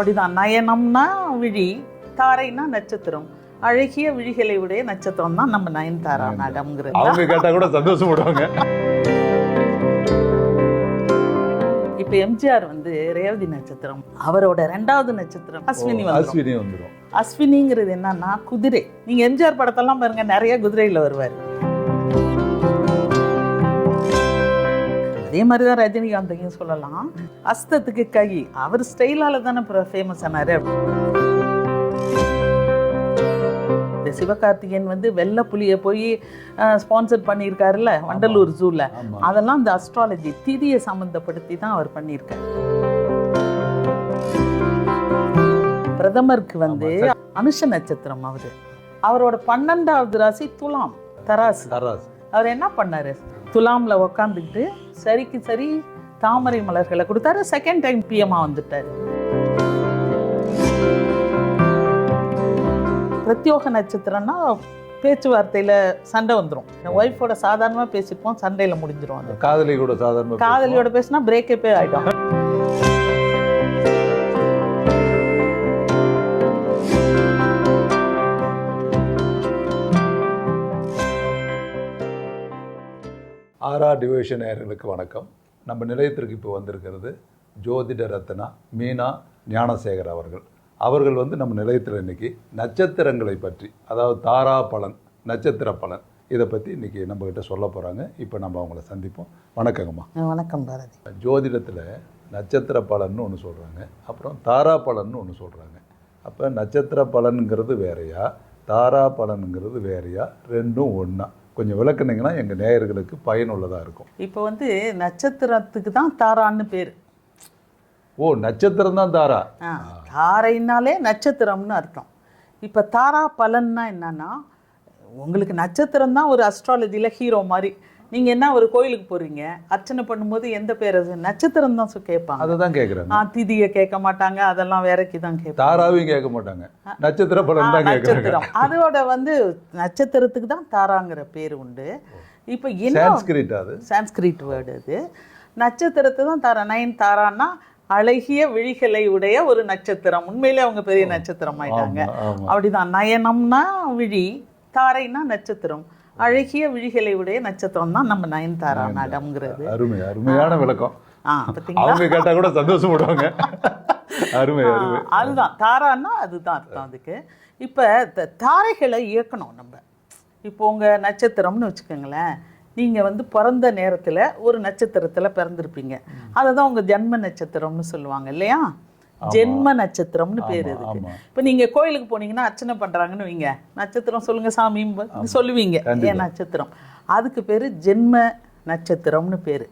அப்படிதான். நயனம்னா விழி தாரைனா நட்சத்திரம். அழகிய விழிகளை உடைய நட்சத்திரம் தான் நம்ம நயன்தாரா மேடம்ங்கிறது அவங்க கேட்டா கூட சந்தோஷப்படுவாங்க. இப்ப எம்ஜிஆர் வந்து ரேவதி நட்சத்திரம். அவரோட ரெண்டாவது நட்சத்திரம் அஸ்வினி அஸ்வினி வந்துரும். அஸ்வினிங்கிறது என்னன்னா குதிரை. நீங்க எம்ஜிஆர் படத்தெல்லாம் பாருங்க நிறைய குதிரையில வருவார். அதே மாதிரி தான் ரஜினிகாந்தையும் சொல்லலாம். அஸ்தத்துக்கு கை அவர் ஸ்டைலால தானே ஃபேமஸ் ஆனாரு. இந்த சிவகார்த்திகேயன் வந்து வெள்ளை புலியை போய் ஸ்பான்சர் பண்ணியிருக்காருல்ல வண்டலூர் ஆமா. அதெல்லாம் இந்த அஸ்ட்ராலஜி திதியை சம்மந்தப்படுத்தி தான் அவர் பண்ணியிருக்காரு. பிரதமருக்கு வந்து அனுஷ நட்சத்திரம் அவரு. அவரோட பன்னெண்டாவது ராசி துலாம் தராசு. அவர் என்ன பண்ணாரு? துலாம்ல உக்காந்துக்கிட்டு சரிக்கு சரி தாமரை மலர்களை கொடுத்தாரு. செகண்ட் டைம் பிஎம்மா வந்துட்டாரு. பிரத்யோக நட்சத்திரம்னா பேச்சுவார்த்தையில சண்டை வந்துடும் ஒய்ஃபோட சாதாரணமா பேசிப்போம் சண்டையில முடிஞ்சிரும் அது. காதலி கூட சாதாரண காதலியோட பேசினா பிரேக்கப்பே ஆயிடும். ஆரா டிவிஷன் நேயர்களுக்கு வணக்கம். நம்ம நிலையத்திற்கு இப்போ வந்திருக்கிறது ஜோதிட ரத்னா மீனா ஞானசேகர் அவர்கள். அவர்கள் வந்து நம்ம நிலையத்தில் இன்னைக்கு நட்சத்திரங்களை பற்றி அதாவது தாரா பலன் நட்சத்திர பலன் இதை பற்றி இன்னைக்கு நம்மக்கிட்ட சொல்ல போகிறாங்க இப்போ நம்ம அவங்கள சந்திப்போம். வணக்கங்கம்மா. வணக்கம் பாரதி. ஜோதிடத்தில் நட்சத்திர பலன்னு ஒன்று சொல்கிறாங்க அப்புறம் தாரா பலன்னு ஒன்று சொல்கிறாங்க அப்போ நட்சத்திர பலனுங்கிறது வேறையா? தாரா பலனுங்கிறது வேறையா? ரெண்டும் ஒன்றா கொஞ்சம் விளக்குனீங்கன்னா எங்கள் நேயர்களுக்கு பயனுள்ளதாக இருக்கும். இப்போ வந்து நட்சத்திரத்துக்கு தான் தாரான்னு பேர். ஓ நட்சத்திரம் தான் தாரா? தாரைனாலே நட்சத்திரம்னு அர்த்தம். இப்போ தாரா பலன்னா என்னன்னா உங்களுக்கு நட்சத்திரம் தான் ஒரு அஸ்ட்ராலஜியில் ஹீரோ மாதிரி. நீங்கள் என்ன ஒரு கோயிலுக்கு போறீங்க? அர்ச்சனை பண்ணும்போது எந்த பேர் அது? நட்சத்திரம் தான் கேட்பாங்க. அதை தான் கேட்குறாங்க ஆ திதியை கேட்க மாட்டாங்க. அதெல்லாம் வேறக்கு தான் கேட்பாங்க. தாராவையும் கேட்க மாட்டாங்க. நட்சத்திர பலன் தான் நட்சத்திரம். அதோட வந்து நட்சத்திரத்துக்கு தான் தாராங்கிற பேர் உண்டு. இப்போ என்ன சான்ஸ்கிரிட் அது. சான்ஸ்கிரிட் வேர்டு அது. நட்சத்திரத்தை தான் தாரா நயன் தாரான்னா அழகிய விழிகளை உடைய ஒரு நட்சத்திரம். உண்மையிலே அவங்க பெரிய நட்சத்திரம் ஆயிட்டாங்க. அப்படிதான். நயனம்னா விழி தாரைனா நட்சத்திரம். அழகிய விழிகளை உடைய நட்சத்திரம் தான் நம்ம நயன்தாரா மேடம்ங்கிறது. அருமை அருமையான விளக்கம். அவங்க கேட்டால் கூட சந்தோஷப்படுவாங்க. அருமை அதுதான். தாரான்னா அதுதான் அர்த்தம் அதுக்கு. இப்போ தாரைகளை இயக்கணும் நம்ம. இப்போ உங்கள் நட்சத்திரம்னு வச்சுக்கோங்களேன். நீங்கள் வந்து பிறந்த நேரத்தில் ஒரு நட்சத்திரத்தில் பிறந்திருப்பீங்க. அதை தான் உங்கள் ஜென்ம நட்சத்திரம்னு சொல்லுவாங்க இல்லையா? ஜென்ம நட்சத்திரம்னு பேர் ஆமா. இப்போ நீங்கள் கோயிலுக்கு போனீங்கன்னா அர்ச்சனை பண்ணுறாங்கன்னு வைங்க. நட்சத்திரம் சொல்லுங்க சாமி சொல்லுவீங்க. ஏன் நட்சத்திரம்? அதுக்கு பேர் ஜென்ம நட்சத்திரம்னு பேர்.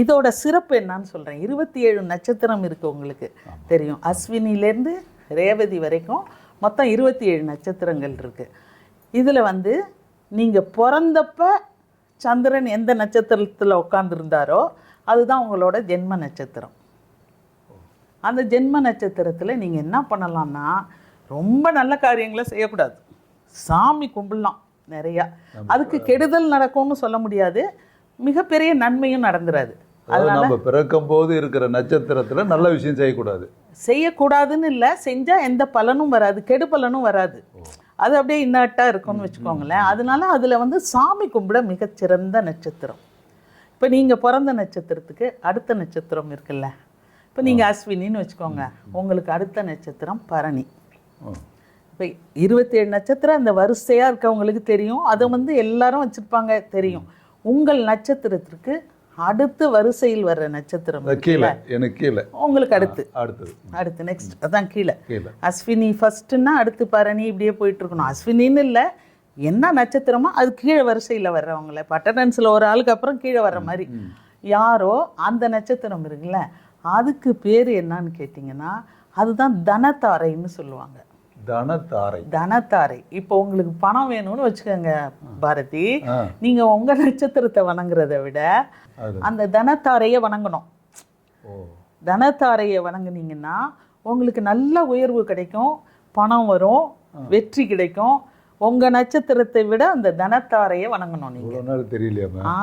இதோட சிறப்பு என்னன்னு சொல்கிறேன் இருபத்தி ஏழு நட்சத்திரம் இருக்கு உங்களுக்கு தெரியும். அஸ்வினிலேருந்து ரேவதி வரைக்கும் மொத்தம் இருபத்தி ஏழு நட்சத்திரங்கள் இருக்கு. இதில் வந்து நீங்கள் பிறந்தப்ப சந்திரன் எந்த நட்சத்திரத்தில் உட்காந்துருந்தாரோ அதுதான் உங்களோட ஜென்ம நட்சத்திரம். அந்த ஜென்ம நட்சத்திரத்தில் நீங்கள் என்ன பண்ணலாம்னா ரொம்ப நல்ல காரியங்களை செய்யக்கூடாது. சாமி கும்பிடலாம் நிறையா. அதுக்கு கெடுதல் நடக்கும்னு சொல்ல முடியாது. மிகப்பெரிய நன்மையும் நடந்துராது. அதாவது நம்ம பிறக்கும் போது இருக்கிற நட்சத்திரத்துல நல்ல விஷயம் செய்யக்கூடாது. செய்யக்கூடாதுன்னு இல்லை செஞ்சால் எந்த பலனும் வராது கெடு பலனும் வராது. அது அப்படியே இன்னட்டாக இருக்கும்னு வச்சுக்கோங்களேன். அதனால அதில் வந்து சாமி கும்பிட மிகச்சிறந்த நட்சத்திரம். இப்போ நீங்கள் பிறந்த நட்சத்திரத்துக்கு அடுத்த நட்சத்திரம் இருக்குல்ல இப்போ நீங்கள் அஸ்வினின்னு வச்சுக்கோங்க. உங்களுக்கு அடுத்த நட்சத்திரம் பரணி. இப்போ இருபத்தேழு நட்சத்திரம் அந்த வரிசையாக இருக்கவங்களுக்கு தெரியும். அதை வந்து எல்லாரும் வச்சுருப்பாங்க தெரியும். உங்கள் நட்சத்திரத்திற்கு அடுத்து வரிசையில் வர்ற நட்சத்திரம் கீழே. எனக்கு கீழே. உங்களுக்கு அடுத்து. அடுத்தது. அடுத்து நெக்ஸ்ட் அதான் கீழே. அஸ்வினி ஃபர்ஸ்ட்னா அடுத்து பரணி இப்படியே போயிட்டு இருக்கணும் அஸ்வினின்னு இல்லை என்ன நட்சத்திரமோ அது கீழே வரிசையில் வர்றவங்கள. பட்டடன்ஸில் ஒரு ஆளுக்கு அப்புறம் கீழே வர்ற மாதிரி. யாரோ அந்த நட்சத்திரம் இருக்குல்ல அதுக்கு பேர் என்னன்னு கேட்டிங்கன்னா அதுதான் தனத்தாரைன்னு சொல்லுவாங்க. தனத்தாரை. தனத்தாரை. இப்போ உங்களுக்கு பணம் வேணும்னு வச்சுக்கோங்க பாரதி. ஆ, நீங்கள் உங்கள் நட்சத்திரத்தை வணங்குறதை விட அந்த தனத்தாரையை வணங்கணும். ஓ. தனத்தாரையை வணங்குனீங்கன்னா உங்களுக்கு நல்ல உயர்வு கிடைக்கும் பணம் வரும் வெற்றி கிடைக்கும். உங்க நட்சத்திரத்தை விட அந்த தனத்தாரையை வணங்கணும் நீங்க. ஆ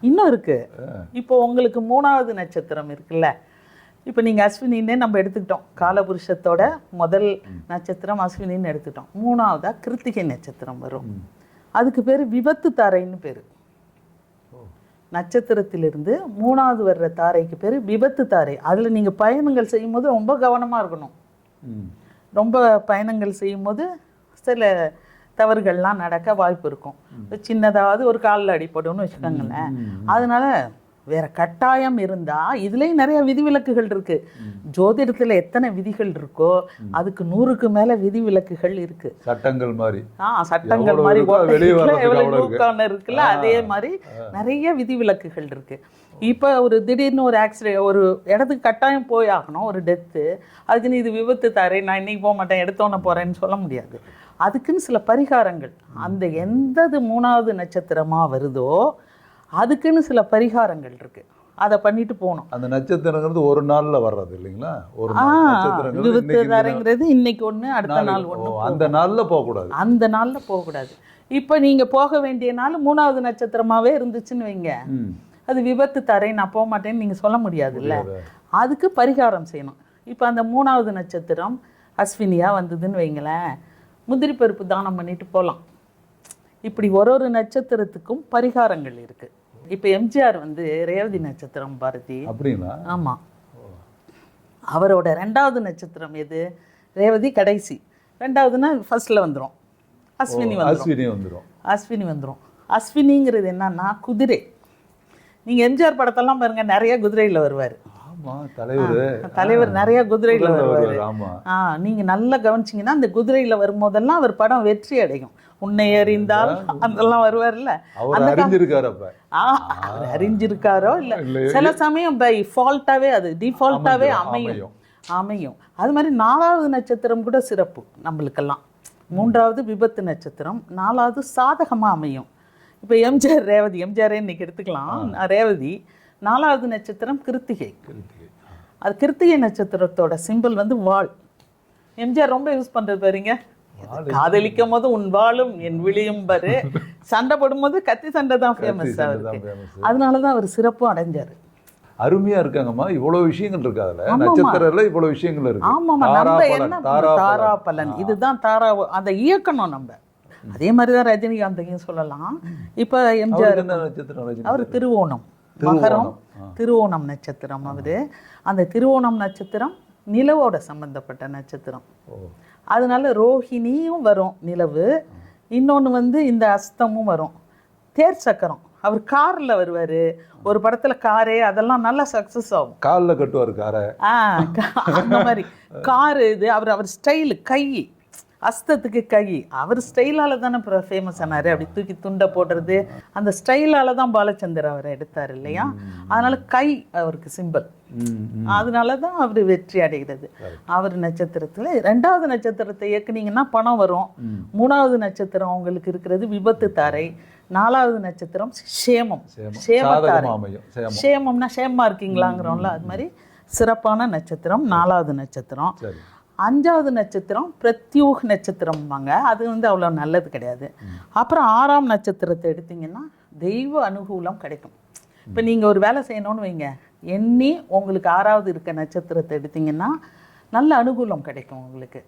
இன்னும் இருக்கு. இப்போ உங்களுக்கு மூணாவது நட்சத்திரம் இருக்குல்ல இப்போ நீங்கள் அஸ்வினின்னே நம்ம எடுத்துக்கிட்டோம். காலபுருஷத்தோட முதல் நட்சத்திரம் அஸ்வினின்னு எடுத்துக்கிட்டோம். மூணாவதா கிருத்திகை நட்சத்திரம் வரும். அதுக்கு பேர் விபத்து தாரைன்னு பேர். நட்சத்திரத்திலிருந்து மூணாவது வர்ற தாரைக்கு பேர் விபத்து தாரை. அதில் நீங்கள் பயணங்கள் செய்யும்போது ரொம்ப கவனமாக இருக்கணும். ரொம்ப பயணங்கள் செய்யும்போது சில தவறுகள்லாம் நடக்க வாய்ப்பு இருக்கும். சின்னதாவது ஒரு காலில் அடிப்படும்னு வச்சுக்கோங்களேன். அதனால வேற கட்டாயம் இருந்தா இதுலயும் நிறைய விதிவிலக்குகள் இருக்கு. ஜோதிடத்துல எத்தனை விதிகள் இருக்கோ அதுக்கு நூறுக்கு மேல விதிவிலக்குகள் இருக்கு. சட்டங்கள் மாதிரி. ஆ சட்டங்கள் மாதிரி இருக்குல்ல அதே மாதிரி நிறைய விதிவிலக்குகள் இருக்கு. இப்போ ஒரு திடீர்னு ஒரு ஆக்சிடென்ட் ஒரு இடத்துக்கு கட்டாயம் போய் ஆகணும் ஒரு டெத்து அதுக்குன்னு இது விபத்து தரேன் நான் இன்னைக்கு போக மாட்டேன் எடுத்தோன்னே போறேன்னு சொல்ல முடியாது. அதுக்குன்னு சில பரிகாரங்கள். அந்த எந்தது மூணாவது நட்சத்திரமா வருதோ அதுக்குன்னு சில பரிகாரங்கள் இருக்கு. அதை பண்ணிட்டு போகணும் அந்த நட்சத்திரங்கிறது ஒரு நாள்ல வர்றது இல்லைங்களா? ஒரு விபத்து இன்னைக்கு இந்த தாரைங்கிறது இன்னைக்கு ஒண்ணு அடுத்த நாள் ஓ, அந்த நாள்ல போக கூடாது அந்த நாள்ல போகக்கூடாது. இப்போ நீங்க போக வேண்டிய நாள் மூணாவது நட்சத்திரமாவே இருந்துச்சுன்னு வைங்க. அது விபத்து தரேன் நான் போக மாட்டேன்னு நீங்க சொல்ல முடியாதுல்ல. அதுக்கு பரிகாரம் செய்யணும். இப்போ அந்த மூணாவது நட்சத்திரம் அஸ்வினியா வந்ததுன்னு வைங்களேன். முந்திரி பருப்பு தானம் பண்ணிட்டு போகலாம் இப்படி ஒரு ஒரு நட்சத்திரத்துக்கும் பரிகாரங்கள் இருக்கு. இப்போ எம்ஜிஆர் வந்து ரேவதி நட்சத்திரம் பாரதி. அப்படிங்களா? ஆமா. அவரோட ரெண்டாவது நட்சத்திரம் எது? ரேவதி கடைசி. ரெண்டாவதுன்னா ஃபர்ஸ்ட்ல வந்துரும். அஸ்வினி அஸ்வினி வந்துரும். அஸ்வினி வந்துரும். அஸ்வினிங்கிறது என்னன்னா குதிரை. நீங்க எம்ஜிஆர் படத்தெல்லாம் பாருங்க நிறைய குதிரையில வருவார். ஆமா தலைவர். தலைவர் நிறைய குதிரையில வருவார். ஆ நீங்க நல்லா கவனிச்சீங்கன்னா அந்த குதிரையில வரும்போதெல்லாம் அவர் படம் வெற்றி அடையும். உன்னை அறிந்தால் அதெல்லாம் வருவார்ல? அவர் அறிஞ்சிருக்காரு அப்ப. ஆ அவர் அறிஞ்சிருக்காரோ? இல்ல. சில சமயம் பை ஃபால்ட்டாவே அது டிஃபால்ட்டாவே அமையும் அமையும். அது மாதிரி நாலாவது நட்சத்திரம் கூட சிறப்பு நம்மளுக்கெல்லாம். மூன்றாவது விபத்து நட்சத்திரம் நாலாவது சாதகமா அமையும். இப்போ எம்ஜிஆர் ரேவதி எம்ஜிஆரே இன்னைக்கு எடுத்துக்கலாம். ரேவதி நாலாவது நட்சத்திரம் கிருத்திகை. அது கிருத்திகை நட்சத்திரத்தோட சிம்பிள் வந்து வாள். எம்ஜிஆர் ரொம்ப யூஸ் பண்றது பாருங்க. காதலிக்கும் போது உன் வாளும் என் விழியும் பாரு. சண்டை போடும்போது கத்தி சண்டை தான் ஃபேமஸ் அவருக்கு. அதனால தான் அவர் சிறப்பும் அடைஞ்சாரு. அருமையா இருக்காங்கம்மா. இவ்வளவு விஷயங்கள் இருக்கு அதுல. ஆமாம்மா. நட்சத்திரத்துல இவ்வளவு விஷயங்கள் இருக்கு. ஆமாமா நம்ம என்ன. தாரா பலன் இதுதான் தாரா அதை இயக்கணும் நம்ம. அதே மாதிரி தான் ரஜினிகாந்தையும் சொல்லலாம். இப்போ எம்ஜிஆர் அவர் திருவோணம். மகரம். திருவோணம் நட்சத்திரம் அவரு. அந்த திருவோணம் நட்சத்திரம் நிலவோட சம்பந்தப்பட்ட நட்சத்திரம். ஓ. அதனால ரோஹிணியும் வரும் நிலவு. இன்னொன்று வந்து இந்த அஸ்தமும் வரும். தேர் சக்கரம். அவர் காரில் வருவார். ஒரு படத்தில் காரே அதெல்லாம் நல்லா சக்ஸஸ் ஆகும். கால்ல கட்டுவாரு காரை. ஆ அந்த மாதிரி. காரு இது அவர் அவர் ஸ்டைலு கை. அஸ்தத்துக்கு கை அவர் ஸ்டைலால தானே ஃபேமஸ் ஆனாரு. அப்படி தூக்கி துண்டை போடுறது. அந்த ஸ்டைலால தான் பாலச்சந்தர் அவரை எடுத்தார் இல்லையா? அதனால கை அவருக்கு சிம்பிள். அதனால தான் அவர் வெற்றி அடைகிறது. அவர் நட்சத்திரத்துல ரெண்டாவது நட்சத்திரத்தை இயக்குனீங்கன்னா பணம் வரும். மூணாவது நட்சத்திரம் உங்களுக்கு இருக்கிறது விபத்து தாரை. நாலாவது நட்சத்திரம் சேமம். சேமத்தாரை சேமம்னா சேமமா இருக்கீங்களாங்கிறோம்ல அது மாதிரி சிறப்பான நட்சத்திரம் நாலாவது நட்சத்திரம். அஞ்சாவது நட்சத்திரம் பிரத்யூக் நட்சத்திரம்பாங்க. அது வந்து அவ்வளோ நல்லது கிடையாது. அப்புறம் ஆறாம் நட்சத்திரத்தை எடுத்திங்கன்னா தெய்வ அனுகூலம் கிடைக்கும். இப்போ நீங்கள் ஒரு வேலை செய்யணும்னு வைங்க. எண்ணி உங்களுக்கு ஆறாவது இருக்க நட்சத்திரத்தை எடுத்திங்கன்னா நல்ல அனுகூலம் கிடைக்கும் உங்களுக்கு.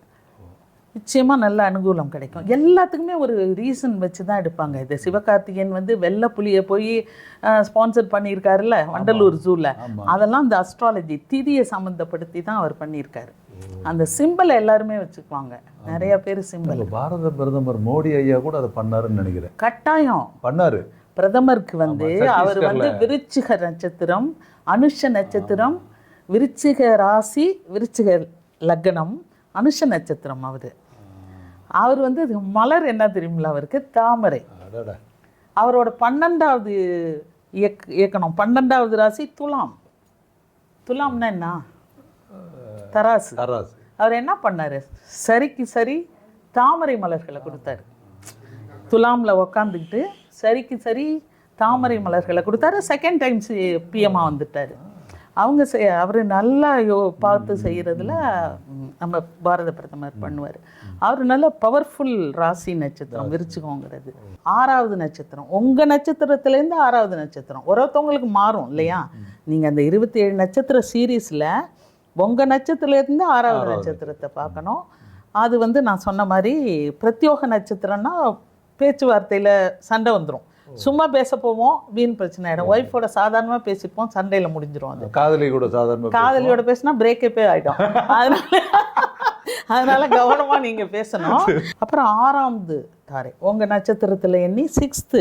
நிச்சயமா நல்ல அனுகூலம் கிடைக்கும். எல்லாத்துக்குமே ஒரு ரீசன் வச்சு தான் எடுப்பாங்க. இது சிவகார்த்திகேயன் வந்து வெள்ளை புலியை போய் ஸ்பான்சர் பண்ணியிருக்காருல்ல வண்டலூர் ஜூவில் அதெல்லாம் இந்த அஸ்ட்ராலஜி திதியை சம்மந்தப்படுத்தி தான் அவர் பண்ணியிருக்காரு. அந்த சிம்பிளை எல்லாருமே வச்சுக்குவாங்க. நிறைய பேர் சிம்பிள் பாரத பிரதமர் மோடி ஐயா கூட அதை பண்ணாருன்னு நினைக்கிறேன். கட்டாயம். பண்ணாரு. பிரதமருக்கு வந்து அவர் வந்து விருச்சிக நட்சத்திரம் அனுஷ நட்சத்திரம் விருச்சிக ராசி விருச்சிக லக்னம் அனுஷ நட்சத்திரம் அவர். அவர் வந்து மலர் என்ன தெரியுமில்ல அவருக்கு? தாமரை. அவரோட பன்னெண்டாவது இயக் இயக்கணும் பன்னெண்டாவது ராசி துலாம். துலாம்னா என்ன? தராசு. தராசு. அவர் என்ன பண்ணாரு? சரிக்கு சரி தாமரை மலர்களை கொடுத்தாரு. துலாம்ல உக்காந்துக்கிட்டு சரிக்கு சரி தாமரை மலர்களை கொடுத்தாரு. செகண்ட் டைம் பிஎம்மா வந்துட்டாரு. அவங்க செய் அவர் நல்லா யோ பார்த்து செய்கிறதுல நம்ம பாரத பிரதமர் பண்ணுவார். அவர் நல்ல பவர்ஃபுல் ராசி நட்சத்திரம் விருச்சிகோங்கிறது ஆறாவது நட்சத்திரம். உங்கள் நட்சத்திரத்துலேருந்து ஆறாவது நட்சத்திரம். ஒருத்தவங்களுக்கு மாறும் இல்லையா? நீங்கள் அந்த இருபத்தி ஏழு நட்சத்திர சீரீஸில் உங்கள் நட்சத்திரத்துலேருந்து ஆறாவது நட்சத்திரத்தை பார்க்கணும். அது வந்து நான் சொன்ன மாதிரி பிரத்யோக நட்சத்திரம்னா பேச்சுவார்த்தையில் சண்டை வந்துடும் சும்மா பேச போவோம் வீண் பிரச்சனை ஆகிடும் ஒய்ஃபோட சாதாரணமாக பேசிப்போம் சண்டையில் முடிஞ்சிரும் அது. காதலி கூட சாதாரண காதலியோட பேசினா பிரேக்கப்பே ஆகிடும் அதனால அதனால கவனமா நீங்க பேசணும். அப்புறம் ஆறாவது தாரை. உங்க நட்சத்திரத்துல எண்ணி சிக்ஸ்த்து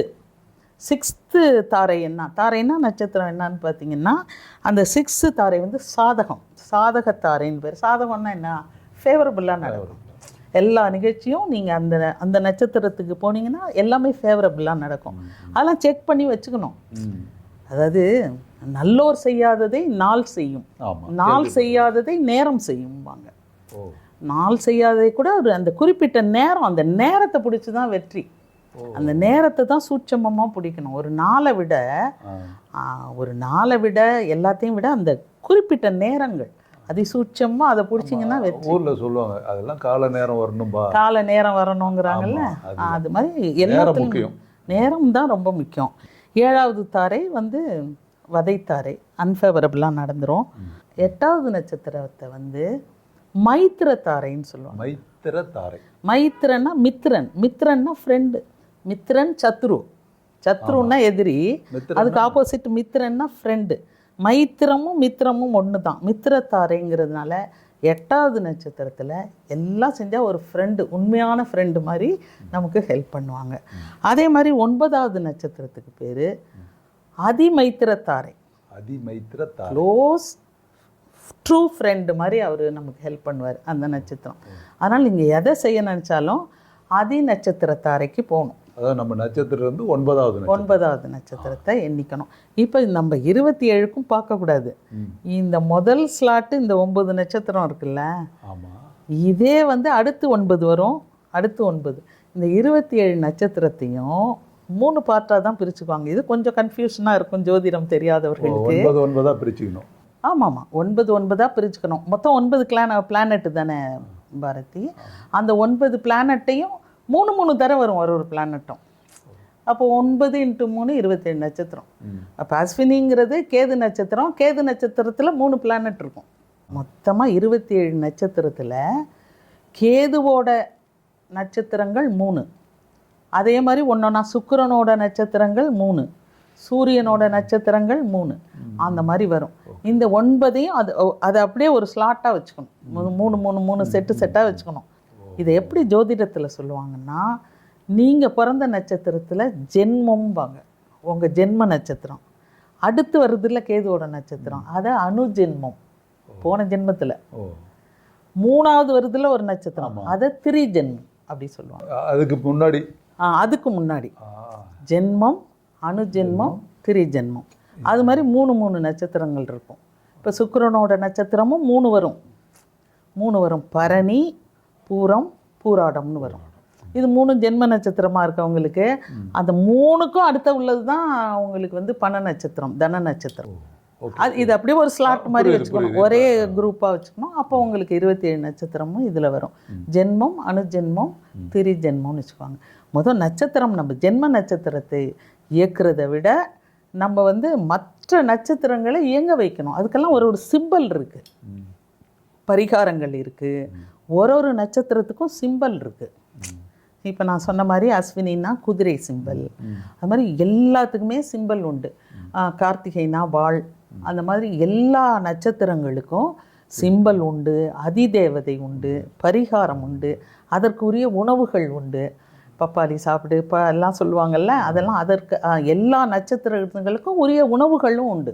சிக்ஸ்த்து தாரை என்ன? தாரைன்னா நட்சத்திரம் என்னன்னு பார்த்தீங்கன்னா அந்த சிக்ஸ்த்து தாரை வந்து சாதகம். சாதக தாரைன்னு பேர். சாதகம்னா என்ன? ஃபேவரபுளாக நடக்கும் எல்லா நிகழ்ச்சியும் நீங்கள் அந்த அந்த நட்சத்திரத்துக்கு போனீங்கன்னா எல்லாமே ஃபேவரபுளாக நடக்கும். அதெல்லாம் செக் பண்ணி வச்சுக்கணும். அதாவது நல்லோர் செய்யாததை நாள் செய்யும். நாள் செய்யாததை நேரம் செய்யும்பாங்க. நாள் செய்யாததை கூட ஒரு அந்த குறிப்பிட்ட நேரம் அந்த நேரத்தை பிடிச்சி தான் வெற்றி அந்த நேரத்தை தான் சூட்சமமாக பிடிக்கணும். ஒரு நாளை விட ஒரு நாளை விட எல்லாத்தையும் விட அந்த குறிப்பிட்ட நேரங்கள் அதி சூட்சமாக அதை பிடிச்சிங்கன்னா வெற்றி. ஊர்ல சொல்லுவாங்க அதெல்லாம் கால நேரம் வரணும்பா. கால நேரம் வரணுங்கிறாங்கல்ல? அது மாதிரி முக்கியம். நேரம் தான் ரொம்ப முக்கியம். ஏழாவது தாரை வந்து வதைத்தாரை அன்ஃபேவரபுளாக நடந்துரும். எட்டாவது நட்சத்திரத்தை வந்து மைத்திர தாரைன்னு சொல்லுவாங்க. மைத்திர தாரை மைத்திரன்னா மித்ரன் மித்ரன்னா ஃப்ரெண்டு மித்ரன் சத்ரு. சத்ருன்னா எதிரி. மித்திரன்னா? அதுக்கு ஆப்போசிட் மித்ரன்னா ஃப்ரெண்டு மைத்திரமும் மித்திரமும் ஒன்று தான் மித்திரத்தாரைங்கிறதுனால எட்டாவது நட்சத்திரத்தில் எல்லாம் செஞ்சால் ஒரு ஃப்ரெண்டு உண்மையான ஃப்ரெண்டு மாதிரி நமக்கு ஹெல்ப் பண்ணுவாங்க. அதே மாதிரி ஒன்பதாவது நட்சத்திரத்துக்கு பேர் அதிமைத்திரத்தாரை. அதி மைத்திர தாரை க்ளோஸ் ட்ரூ ஃப்ரெண்டு மாதிரி அவர் நமக்கு ஹெல்ப் பண்ணுவார் அந்த நட்சத்திரம். அதனால் நீங்கள் எதை செய்ய நினச்சாலும் அதி நட்சத்திரத்தாரைக்கு போகணும். அதாவது நம்ம நட்சத்திரம் வந்து ஒன்பதாவது ஒன்பதாவது நட்சத்திரத்தை எண்ணிக்கணும். இப்போ நம்ம இருபத்தி ஏழுக்கும் பார்க்கக்கூடாது. இந்த முதல் ஸ்லாட்டு இந்த ஒன்பது நட்சத்திரம் இருக்குல்ல? ஆமா. இதே வந்து அடுத்து ஒன்பது வரும். அடுத்து ஒன்பது. இந்த இருபத்தி ஏழு நட்சத்திரத்தையும் மூணு பார்ட்டாக தான் பிரிச்சுக்குவாங்க. இது கொஞ்சம் கன்ஃபியூஷனாக இருக்கும் ஜோதிடம் தெரியாதவர்களுக்கு. ஒன்பது ஒன்பதா பிரிச்சுக்கணும். ஆமாம். ஆமாம் ஒன்பது ஒன்பதாக பிரிச்சுக்கணும். மொத்தம் ஒன்பது கிளான பிளானெட்டு தானே பாரதி. அந்த ஒன்பது பிளானட்டையும் மூணு மூணு தடவை வரும் ஒரு ஒரு பிளானட்டும் அப்போ ஒன்பது இன்ட்டு மூணு இருபத்தேழு நட்சத்திரம். அப்போ அஸ்வினிங்கிறது கேது நட்சத்திரம். கேது நட்சத்திரத்தில் மூணு பிளானட் இருக்கும். மொத்தமாக இருபத்தி ஏழு நட்சத்திரத்தில் கேதுவோட நட்சத்திரங்கள் மூணு. அதே மாதிரி ஒன்றொன்னா சுக்கிரனோட நட்சத்திரங்கள் மூணு. சூரியனோட நட்சத்திரங்கள் மூணு. அந்த மாதிரி வரும். இந்த ஒன்பதையும் அது அதை அப்படியே ஒரு ஸ்லாட்டாக வச்சுக்கணும். மூணு மூணு மூணு செட்டு செட்டாக வச்சுக்கணும். இதை எப்படி ஜோதிடத்தில் சொல்லுவாங்கன்னா நீங்கள் பிறந்த நட்சத்திரத்தில் ஜென்மம்பாங்க. உங்கள் ஜென்ம நட்சத்திரம். அடுத்து வருதுல கேதுவோட நட்சத்திரம். அதை அணு ஜென்மம் போன ஜென்மத்தில். மூணாவது வருதுல ஒரு நட்சத்திரம். அதை திரி ஜென்மம் அப்படி சொல்லுவாங்க. அதுக்கு முன்னாடி. ஆ, அதுக்கு முன்னாடி. ஜென்மம் அணு ஜென்மம். திரி ஜென்மம் அது மாதிரி மூணு மூணு நட்சத்திரங்கள் இருக்கும். இப்போ சுக்கிரனோட நட்சத்திரமும் மூணு வரும். மூணு வரும். பரணி பூரம் பூராடம்னு வரும். இது மூணு ஜென்ம நட்சத்திரமாக இருக்கவங்களுக்கு. அந்த மூணுக்கும் அடுத்த உள்ளது தான் அவங்களுக்கு வந்து பண நட்சத்திரம் தன நட்சத்திரம். அது இது அப்படியே ஒரு ஸ்லாட் மாதிரி வச்சுக்கணும். ஒரே குரூப்பாக வச்சுக்கணும். அப்போ உங்களுக்கு இருபத்தி ஏழு நட்சத்திரமும் இதில் வரும். ஜென்மம் அணுஜென்மம் திரி ஜென்மம்னு வச்சுக்குவாங்க முதல் நட்சத்திரம் நம்ம ஜென்ம நட்சத்திரத்தை இயக்குறதை விட நம்ம வந்து மற்ற நட்சத்திரங்களை இயங்க வைக்கணும். அதுக்கெல்லாம் ஒரு ஒரு சிம்பல் இருக்குது. பரிகாரங்கள் இருக்குது ஒரு ஒரு நட்சத்திரத்துக்கும் சிம்பல் இருக்குது இப்போ நான் சொன்ன மாதிரி அஸ்வினின்னா குதிரை சிம்பல் அது மாதிரி எல்லாத்துக்குமே சிம்பல் உண்டு. கார்த்திகைனா வாழ் அந்த மாதிரி எல்லா நட்சத்திரங்களுக்கும் சிம்பல் உண்டு அதிதேவதை உண்டு பரிகாரம் உண்டு அதற்குரிய உணவுகள் உண்டு. பப்பாளி சாப்பிடு இப்போ எல்லாம் சொல்லுவாங்கல்ல அதெல்லாம் அதற்கு எல்லா நட்சத்திரங்களுக்கும் உரிய உணவுகளும் உண்டு.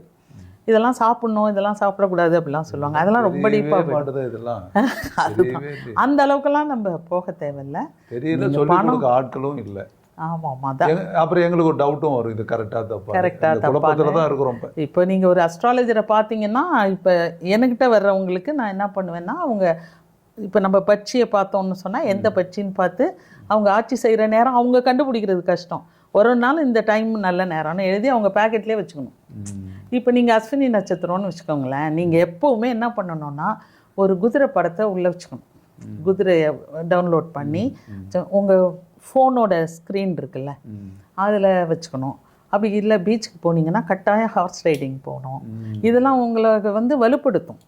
இதெல்லாம் சாப்பிடணும் இதெல்லாம் சாப்பிடக்கூடாது அப்படிலாம் சொல்லுவாங்க. அதெல்லாம் ரொம்ப டீப்பாக இதெல்லாம். இல்லை. அந்த அளவுக்கெல்லாம் நம்ம போக தேவையில்ல. தெரியல கொடுக்க ஆட்களும் இல்லை. அப்புறம் எங்களுக்கு ஒரு டவுட்டும் வரும். இது கரெக்டா தப்பா? இந்த குழப்பத்துல தான் இருக்கிறோம் இப்ப. நீங்கள் ஒரு அஸ்ட்ராலஜரை பார்த்தீங்கன்னா இப்போ என்கிட்ட வர்றவங்களுக்கு நான் என்ன பண்ணுவேன்னா அவங்க இப்போ நம்ம பட்சியை பார்த்தோம்னு சொன்னால் எந்த பட்சின்னு பார்த்து அவங்க ஆட்சி செய்கிற நேரம் அவங்க கண்டுபிடிக்கிறது கஷ்டம். ஒரு நாள் இந்த டைம் நல்ல நேரம்னு எழுதி அவங்க பேக்கெட்லேயே வச்சுக்கணும். இப்போ நீங்கள் அஸ்வினி நட்சத்திரம்னு வச்சுக்கோங்களேன் நீங்கள் எப்போவுமே என்ன பண்ணணும்னா ஒரு குதிரை படத்தை உள்ளே வச்சுக்கணும். குதிரையை டவுன்லோட் பண்ணி உங்கள் ஃபோனோட ஸ்க்ரீன் இருக்குல்ல. அதில் வச்சுக்கணும். அப்படி இல்லை பீச்சுக்கு போனீங்கன்னா கட்டாயம் ஹார்ஸ் ரைடிங் போகணும். இதெல்லாம் உங்களுக்கு வந்து வலுப்படுத்தும்.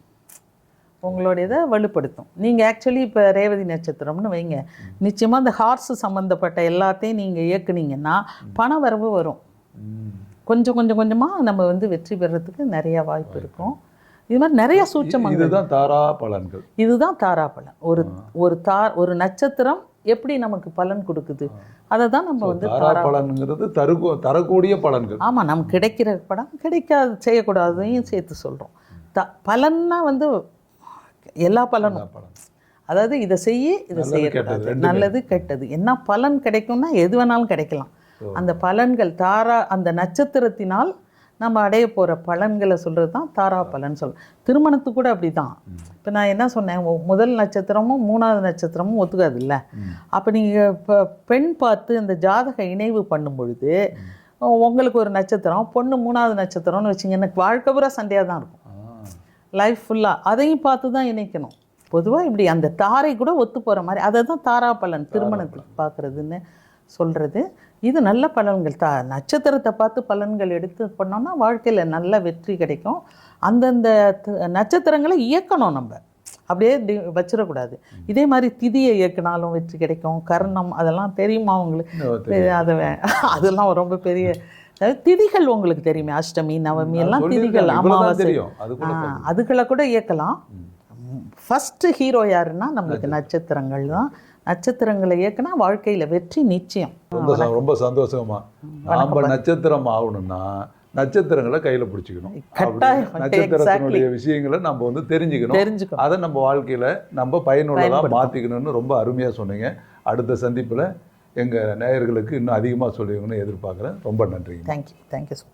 உங்களோட இதை வலுப்படுத்தும். நீங்கள் ஆக்சுவலி இப்போ ரேவதி நட்சத்திரம்னு வைங்க. நிச்சயமாக இந்த ஹார்ஸ் சம்மந்தப்பட்ட எல்லாத்தையும் நீங்கள் இயக்குனீங்கன்னா பண வரவு வரும். கொஞ்சம் கொஞ்சம் கொஞ்சமாக நம்ம வந்து வெற்றி பெறத்துக்கு நிறைய வாய்ப்பு இருக்கும். இது மாதிரி நிறைய சூட்சமங்கள். இதுதான் தாரா பலன்கள். இதுதான் தாராபலன் ஒரு ஒரு தார் ஒரு நட்சத்திரம் எப்படி நமக்கு பலன் கொடுக்குது? அதை தான் நம்ம வந்து தாரா தாரா பலன்கிறது தருக்கு தரக்கூடிய பலன்கள். ஆமாம் நம்ம கிடைக்கிற படம் கிடைக்காது செய்யக்கூடாதையும் சேர்த்து சொல்கிறோம் த பலன்னா வந்து எல்லா பலனும். பலன் அதாவது இதை செய்ய இதை ரெண்டுமே. நல்லது கெட்டது. என்ன பலன் கிடைக்கும்னா எது வேணாலும் கிடைக்கலாம். அந்த பலன்கள் தாரா அந்த நட்சத்திரத்தினால் நம்ம அடைய போகிற பலன்களை சொல்கிறது தான் தாரா பலன் சொல் திருமணத்துக்கு கூட அப்படி தான் இப்போ நான் என்ன சொன்னேன்? முதல் நட்சத்திரமும் மூணாவது நட்சத்திரமும் ஒத்துக்காது இல்லை அப்போ நீங்கள் இப்போ பெண் பார்த்து அந்த ஜாதக இணைவு பண்ணும் பொழுது உங்களுக்கு ஒரு நட்சத்திரம் பொண்ணு மூணாவது நட்சத்திரம்னு வச்சிங்க எனக்கு வாழ்க்கை பூரா சண்டையாக தான் இருக்கும். லைஃப் ஃபுல்லாக அதையும் பார்த்து தான் இணைக்கணும். பொதுவாக இப்படி அந்த தாரை கூட ஒத்து போகிற மாதிரி அதை தான் தாரா பலன். திருமணத்துக்கு பார்க்குறதுன்னு சொல்கிறது இது நல்ல பலன்கள். தா நட்சத்திரத்தை பார்த்து பலன்கள் எடுத்து பண்ணோம்னா வாழ்க்கையில் நல்ல வெற்றி கிடைக்கும். அந்தந்த நட்சத்திரங்களை இயக்கணும் நம்ம. அப்படியே வச்சிடக்கூடாது. இதே மாதிரி திதியை இயக்குனாலும் வெற்றி கிடைக்கும். கர்ணம் அதெல்லாம் தெரியுமா தெரியும். அது அதெல்லாம் ரொம்ப பெரிய திதிகள் உங்களுக்கு தெரியுமே. அஷ்டமி நவமி எல்லாம் திதிகள் அமாவாசை. அதுகளை கூட இயக்கலாம். ஃபர்ஸ்ட் ஹீரோ யாருன்னா நம்மளுக்கு நட்சத்திரங்கள் தான். நட்சத்திரங்களை இயக்குனா வாழ்க்கையில வெற்றி நிச்சயம். ரொம்ப ரொம்ப சந்தோஷமா. நாம நட்சத்திரம் ஆகணும்னா நட்சத்திரங்களை கையில பிடிச்சிக்கணும். நட்சத்திரத்தினுடைய விஷயங்களை நம்ம வந்து தெரிஞ்சுக்கணும். தெரிஞ்சுக்கணும். அதை நம்ம வாழ்க்கையில நம்ம பயனுள்ளதா மாத்திக்கணும்னு ரொம்ப அருமையா சொன்னீங்க. அடுத்த சந்திப்புல எங்க நேயர்களுக்கு இன்னும் அதிகமா சொல்லுவீங்கன்னு எதிர்பார்க்குறேன். ரொம்ப நன்றிங்க. Thank you thank you so